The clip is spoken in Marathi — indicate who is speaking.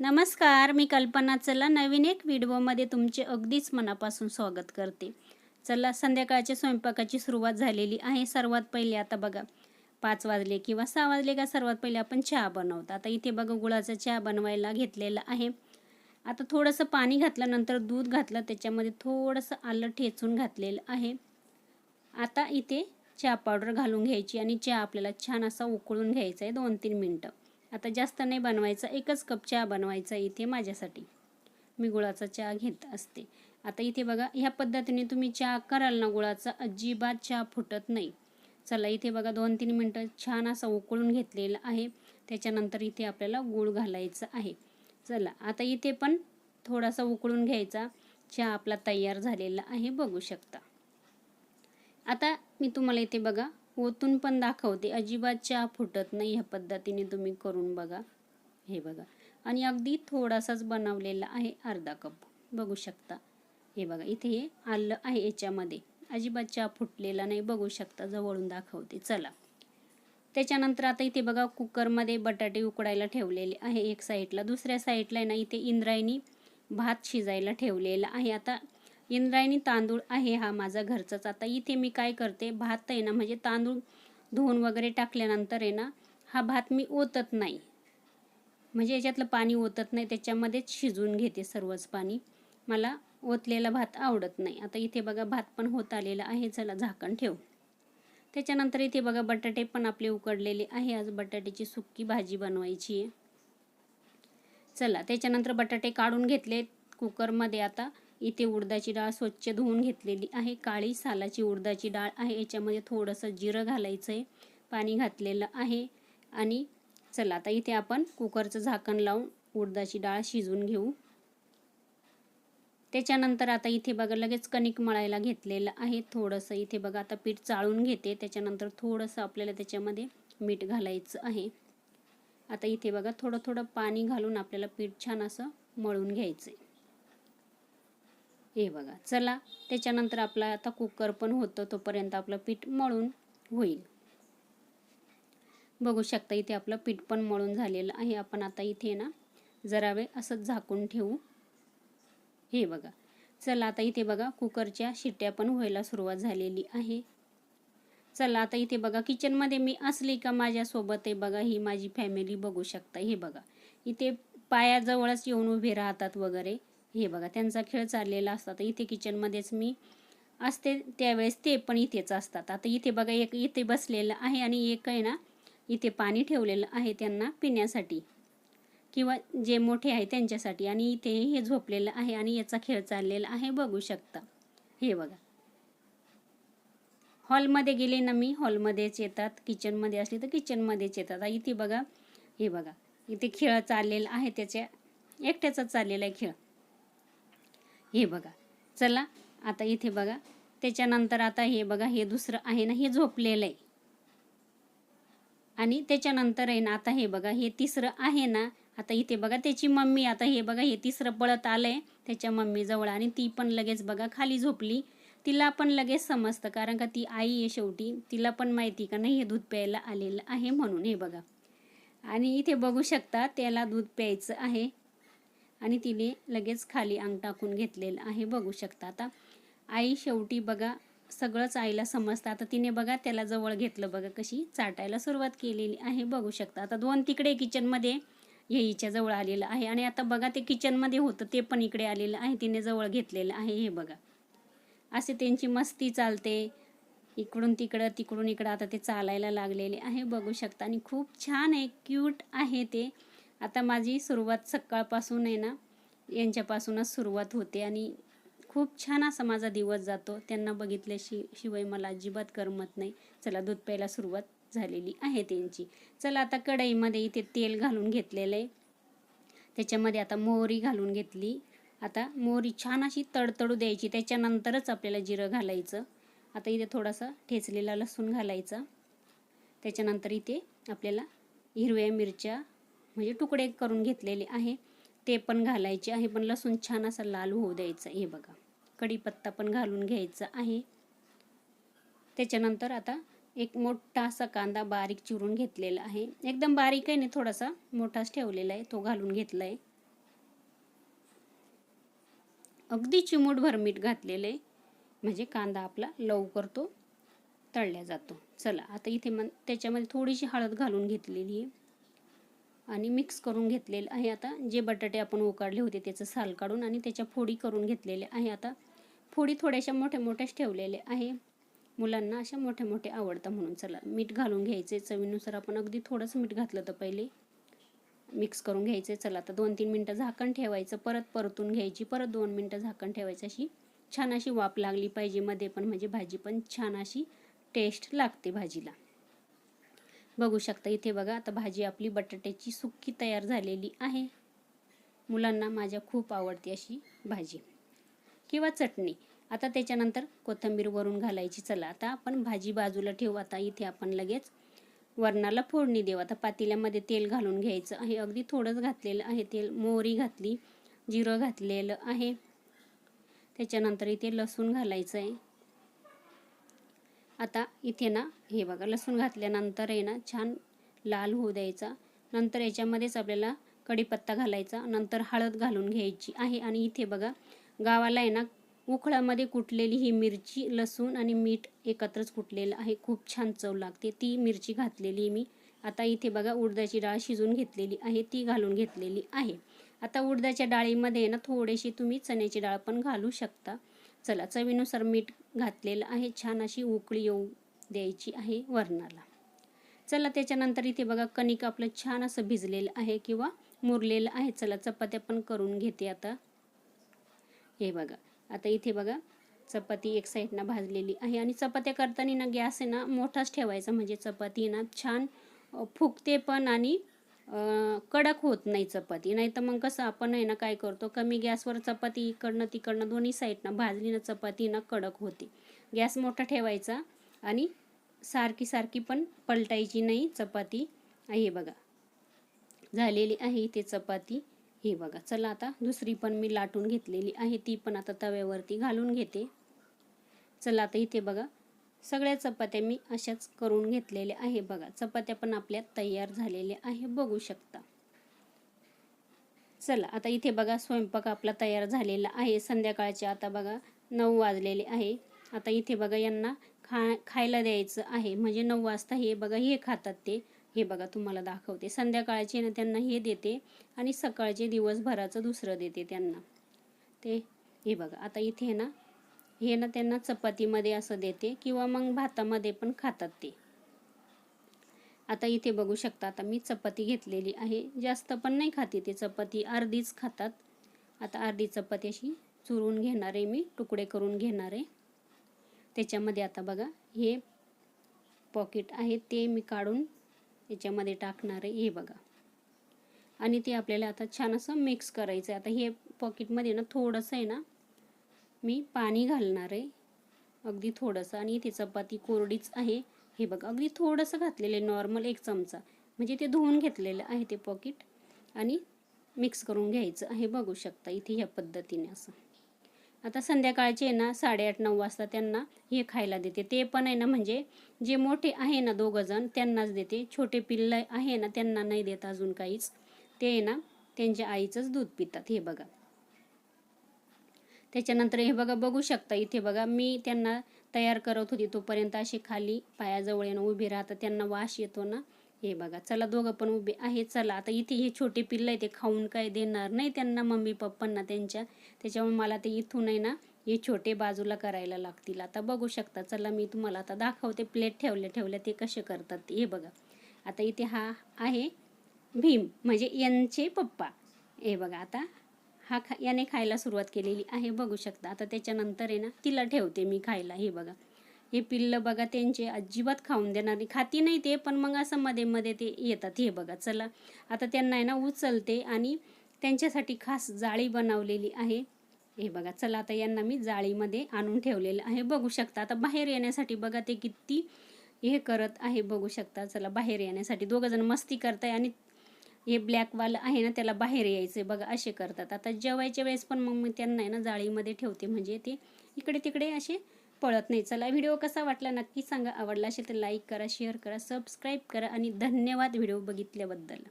Speaker 1: नमस्कार मी कल्पना. चला नवीन एक व्हिडिओमध्ये तुमचे अगदीच मनापासून स्वागत करते. चला संध्याकाळच्या स्वयंपाकाची सुरुवात झालेली आहे. सर्वात पहिले आता बघा पाच वाजले किंवा सहा वाजले का सर्वात पहिले आपण चहा बनवतो. आता इथे बघा गुळाचा चहा बनवायला घेतलेला आहे. आता थोडंसं पाणी घातल्यानंतर दूध घातलं त्याच्यामध्ये थोडंसं आलं ठेचून घातलेलं आहे. आता इथे चहा पावडर घालून घ्यायची आणि चहा आपल्याला छान असा उकळून घ्यायचा आहे दोन तीन मिनटं. आता जास्त नाही बनवायचा एकच कप चहा बनवायचा इथे माझ्यासाठी. मी गुळाचा चहा घेत असते. आता इथे बघा ह्या पद्धतीने तुम्ही चहा कराल ना गुळाचा अजिबात चहा फुटत नाही. चला इथे बघा दोन तीन मिनटं छान असा उकळून घेतलेला आहे. त्याच्यानंतर इथे आपल्याला गूळ घालायचं आहे. चला आता इथे पण थोडासा उकळून घ्यायचा. चहा आपला तयार झालेला आहे बघू शकता. आता मी तुम्हाला इथे बघा ओतून पण दाखवते. अजिबात चहा फुटत नाही ह्या पद्धतीने तुम्ही करून बघा. हे बघा. आणि अगदी थोडासाच बनवलेला आहे अर्धा कप. बघू शकता. हे बघा इथे हे आलं आहे याच्यामध्ये. अजिबात चहा फुटलेला नाही. बघू शकता जवळून दाखवते. चला. त्याच्यानंतर आता इथे बघा कुकरमध्ये बटाटे उकडायला ठेवलेले आहे एक साईडला. दुसऱ्या साईडला आहे ना इथे इंद्रायणी भात शिजायला ठेवलेला आहे. आता इंद्रायणी तांदूळ आहे हा माझा घरचाच. आता इथे मी काय करते? भात आहे ना म्हणजे तांदूळ धुवून वगैरे टाकल्यानंतर आहे ना हा भात मी ओतत नाही. म्हणजे याच्यातलं पाणी ओतत नाही त्याच्यामध्येच शिजवून घेते सर्वच पाणी. मला ओतलेला भात आवडत नाही. आता इथे बघा भात पण होत आलेला आहे चला झाकण ठेव. त्याच्यानंतर इथे बघा बटाटे पण आपले उकडलेले आहे. आज बटाट्याची सुक्की भाजी बनवायची आहे. चला त्याच्यानंतर बटाटे काढून घेतले कुकरमध्ये आता. इथे उडदाची डाळ स्वच्छ धुवून घेतलेली आहे. काळी सालाची उडदाची डाळ आहे. याच्यामध्ये थोडंसं जिरं घालायचं आहे पाणी घातलेलं आहे. आणि चला आता इथे आपण कुकरचं झाकण लावून उडदाची डाळ शिजवून घेऊ. त्याच्यानंतर आता इथे बघा लगेच कणिक मळायला घेतलेलं आहे. थोडंसं इथे बघा आता पीठ चाळून घेते. त्याच्यानंतर थोडंसं आपल्याला त्याच्यामध्ये मीठ घालायचं आहे. आता इथे बघा थोडं थोडं पाणी घालून आपल्याला पीठ छान असं मळून घ्यायचं आहे हे बघा चला. त्याच्यानंतर आपला आता कुकर पण होतं तोपर्यंत आपलं पीठ मळून होईल. बघू शकता इथे आपलं पीठ पण मळून झालेलं आहे. आपण आता इथे ना जरा वेळ असंच झाकून ठेवू. हे बघा. चला आता इथे बघा कुकरच्या शिट्ट्या पण व्हायला सुरुवात झालेली आहे. चला आता इथे बघा किचनमध्ये मी असली का माझ्यासोबत आहे बघा ही माझी फॅमिली बघू शकता. हे बघा. इथे पायाजवळच येऊन उभे राहतात वगैरे. हे बघा त्यांचा खेळ चाललेला असतात इथे किचनमध्येच मी असते त्यावेळेस ते पण इथेच असतात. आता इथे बघा एक इथे बसलेलं आहे आणि एक आहे ना इथे पाणी ठेवलेलं आहे त्यांना पिण्यासाठी. किंवा जे मोठे आहे त्यांच्यासाठी. आणि इथे हे झोपलेलं आहे आणि याचा खेळ चाललेला आहे बघू शकता. हे बघा. हॉलमध्ये गेले ना मी हॉलमध्येच येतात. किचनमध्ये असले तर किचनमध्येच येतात. इथे बघा हे बघा. इथे खेळ चाललेला आहे त्याच्या एकट्याचा चाललेला आहे खेळ. हे बघा. चला आता इथे बघा. त्याच्यानंतर आता हे बघा हे दुसरं आहे ना हे झोपलेलं आहे. आणि त्याच्यानंतर आहे ना आता हे बघा हे तिसरं आहे ना आता इथे बघा त्याची मम्मी आता हे बघा हे तिसरं पळत आलंय त्याच्या मम्मीजवळ. आणि ती पण लगेच बघा खाली झोपली. तिला पण लगेच समजतं कारण का ती आई आहे शेवटी. तिला पण माहिती का नाही हे दूध प्यायला आलेलं आहे म्हणून हे बघा. आणि इथे बघू शकता त्याला दूध प्यायचं आहे. आणि तिने लगेच खाली अंग टाकून घेतलेलं आहे. बघू शकता आता. आई शेवटी बघा सगळंच आईला समजतं. आता तिने बघा त्याला जवळ घेतलं बघा कशी चाटायला सुरुवात केलेली आहे. बघू शकता आता दोन तिकडे किचनमध्ये हे हिच्या जवळ आलेलं आहे. आणि आता बघा ते किचनमध्ये होतं ते पण इकडे आलेलं आहे. तिने जवळ घेतलेलं आहे हे बघा. असे त्यांची मस्ती चालते. इकडून तिकडं तिकडून इकडं आता ते चालायला लागलेले आहे. बघू शकता. आणि खूप छान आहे क्यूट आहे ते. आता माझी सुरुवात सकाळपासून आहे ना यांच्यापासूनच सुरुवात होते आणि खूप छान असा माझा दिवस जातो. त्यांना बघितल्याशी शिवाय मला अजिबात करमत नाही. चला दूध प्यायला सुरुवात झालेली आहे त्यांची. चला आता कढईमध्ये इथे तेल घालून घेतलेलं आहे. त्याच्यामध्ये आता मोहरी घालून घेतली. आता मोहरी छान अशी तडतडू द्यायची. त्याच्यानंतरच आपल्याला जिरं घालायचं. आता इथे थोडासा ठेचलेला लसूण घालायचा. त्याच्यानंतर इथे आपल्याला हिरव्या मिरच्या म्हणजे तुकडे करून घेतलेले आहे. ते पण घालायचे आहे पण लसूण छान असा लाल होऊ द्यायचा. हे बघा कढीपत्ता पण घालून घ्यायचा आहे. त्याच्यानंतर आता एक मोठा असा कांदा बारीक चिरून घेतलेला आहे. एकदम बारीक आहे ना थोडासा मोठाच ठेवलेला आहे तो घालून घेतला आहे अगदी चिमूटभर मीठ घातलेलं आहे. म्हणजे कांदा आपला लवकर तो तळल्या जातो. चला आता इथे मग त्याच्यामध्ये थोडीशी हळद घालून घेतलेली आहे. आणि मिक्स करून घेतलेलं आहे आता. जे बटाटे आपण उकाडले होते त्याचं साल काढून आणि त्याच्या फोडी करून घेतलेल्या आहे आता. फोडी थोड्याशा मोठ्या मोठ्याच ठेवलेल्या आहे. मुलांना अशा मोठ्या मोठ्या आवडतं म्हणून चला मीठ घालून घ्यायचे. चवीनुसार आपण अगदी थोडंसं मीठ घातलं तर पहिले मिक्स करून घ्यायचे. चला आता दोन तीन मिनटं झाकण ठेवायचं. परत परतून घ्यायची. परत दोन मिनटं झाकण ठेवायचं. अशी छान अशी वाफ लागली पाहिजे. मध्ये पण म्हणजे भाजी पण छान अशी टेस्ट लागते भाजीला. बघू शकता इथे बघा आता भाजी आपली बटाट्याची सुक्की तयार झालेली आहे. मुलांना माझ्या खूप आवडते अशी भाजी. किंवा चटणी. आता त्याच्यानंतर कोथिंबीर वरून घालायची. चला आता आपण भाजी बाजूला ठेवू. आता इथे आपण लगेच वरणाला फोडणी देऊ. आता पातेल्यामध्ये तेल घालून घ्यायचं आहे. अगदी थोडंच घातलेलं आहे तेल. मोहरी घातली जिरं घातलेलं आहे. त्याच्यानंतर इथे लसूण घालायचं आहे. आता इथे ना हे बघा लसूण घातल्यानंतर आहे ना छान लाल होऊ द्यायचा. नंतर याच्यामध्येच आपल्याला कढीपत्ता घालायचा. नंतर हळद घालून घ्यायची आहे. आणि इथे बघा गावाला आहे ना उखळामध्ये कुटलेली ही मिरची लसूण आणि मीठ एकत्रच कुटलेलं आहे. खूप छान चव लागते. ती मिरची घातलेली मी. आता इथे बघा उडदाची डाळ शिजून घेतलेली आहे. ती घालून घेतलेली आहे. आता उडदाच्या डाळीमध्ये ना थोडीशी तुम्ही चण्याची डाळ पण घालू शकता. चला चवीनुसार मीठ घातलेलं आहे. छान अशी उकळी येऊ द्यायची आहे वरणाला. चला त्याच्यानंतर इथे बघा कणिक आपलं छान असं भिजलेलं आहे किंवा मुरलेलं आहे. चला चपात्या पण करून घेते आता. हे बघा आता इथे बघा चपाती एक साईडनं भाजलेली आहे. आणि चपात्या करताना ना गॅस आहे ना मोठाच ठेवायचा. म्हणजे चपाती ना छान फुगते पण आणि कडक होत नाही चपाती. नाही तर मग कसं आपण आहे ना काय करतो कमी गॅसवर चपाती इकडनं तिकडनं दोन्ही साईडनं भाजली ना चपाती ना कडक होते. गॅस मोठा ठेवायचा आणि सारखी सारखी पण पलटायची नाही चपाती. हे बघा. झालेली आहे इथे चपाती. हे बघा. चला आता दुसरी पण मी लाटून घेतलेली आहे. ती पण आता तव्यावरती घालून घेते. चला आता इथे बघा. सगळ्या चपात्या मी अशाच करून घेतलेल्या आहे. बघा चपात्या पण आपल्या तयार झालेल्या आहे. बघू शकता. चला आता इथे बघा स्वयंपाक आपला तयार झालेला आहे. संध्याकाळचे आता बघा नऊ वाजलेले आहे. आता इथे बघा यांना खा खायला द्यायचं आहे. म्हणजे नऊ वाजता हे बघा हे खातात ते. हे बघा तुम्हाला दाखवते. संध्याकाळचे ना त्यांना हे देते. आणि सकाळचे दिवसभराचं दुसरं देते त्यांना. ते हे बघा आता इथे ना हे ना त्यांना चपातीमध्ये असं देते किंवा मग भातामध्ये पण खातात ते. आता इथे बघू शकता आता मी चपाती घेतलेली आहे. जास्त पण नाही खाते ते चपाती अर्धीच खातात. आता अर्धी चपाती अशी चुरून घेणार आहे मी तुकडे करून घेणार आहे. त्याच्यामध्ये आता बघा हे पॉकेट आहे ते मी काढून याच्यामध्ये टाकणार आहे हे बघा. आणि ते आपल्याला आता छान असं मिक्स करायचं आहे आता हे पॉकेटमध्ये ना थोडंसं आहे ना मी पाणी घालणार आहे. अगदी थोडंसं. आणि इथे चपाती कोरडीच आहे. हे बघा अगदी थोडंसं घातलेलं आहे. नॉर्मल एक चमचा. म्हणजे ते धुवून घेतलेलं आहे ते पॉकेट. आणि मिक्स करून घ्यायचं आहे. बघू शकता इथे ह्या पद्धतीने असं. आता संध्याकाळचे ना साडेआठ नऊ वाजता त्यांना हे खायला देते. ते पण आहे ना म्हणजे जे मोठे आहे ना दोघंजण त्यांनाच देते. छोटे पिल्ल आहे ना त्यांना नाही देत अजून काहीच. ते आहे ना त्यांच्या आईचंच दूध पितात. हे बघा. त्याच्यानंतर हे बघा बघू शकता इथे बघा मी त्यांना तयार करत होती. तोपर्यंत असे खाली पायाजवळ येणं उभे राहतात त्यांना वास येतो ना. हे बघा चला दोघं पण उभे आहे चला. आता इथे हे छोटे पिल्लं आहे ते खाऊन काय देणार नाही त्यांना मम्मी पप्पांना त्यांच्या. त्याच्यामुळे मला ते इथून आहे ना हे छोटे बाजूला करायला लागतील. आता बघू शकता चला मी तुम्हाला आता दाखवते प्लेट ठेवल्या ठेवल्या ते कसे करतात हे बघा आता इथे हा आहे भीम म्हणजे यांचे पप्पा. हे बघा आता हा खा याने खायला सुरुवात केलेली आहे. बघू शकता आता त्याच्यानंतर आहे ना तिला ठेवते मी खायला. हे बघा. हे पिल्लं बघा त्यांचे अजिबात खाऊन देणार नाही. खाती नाही ते पण मग असं मध्ये मध्ये ते येतात. हे बघा चला. आता त्यांना आहे ना उचलते आणि त्यांच्यासाठी खास जाळी बनवलेली आहे. हे बघा चला. आता यांना मी जाळीमध्ये आणून ठेवलेलं आहे. बघू शकता आता बाहेर येण्यासाठी बघा ते किती हे करत आहे. बघू शकता चला. बाहेर येण्यासाठी दोघं जण मस्ती करताय आणि हे ब्लॅकवालं आहे ना त्याला बाहेर यायचं बघा असे करतात. आता जेवायच्या वेळेस पण मग मी त्यांना आहे ना जाळीमध्ये ठेवते. म्हणजे ते इकडे तिकडे असे पळत नाही. चला व्हिडिओ कसा वाटला नक्की सांगा. आवडला असेल तर लाईक करा शेअर करा सबस्क्राईब करा आणि धन्यवाद व्हिडिओ बघितल्याबद्दल.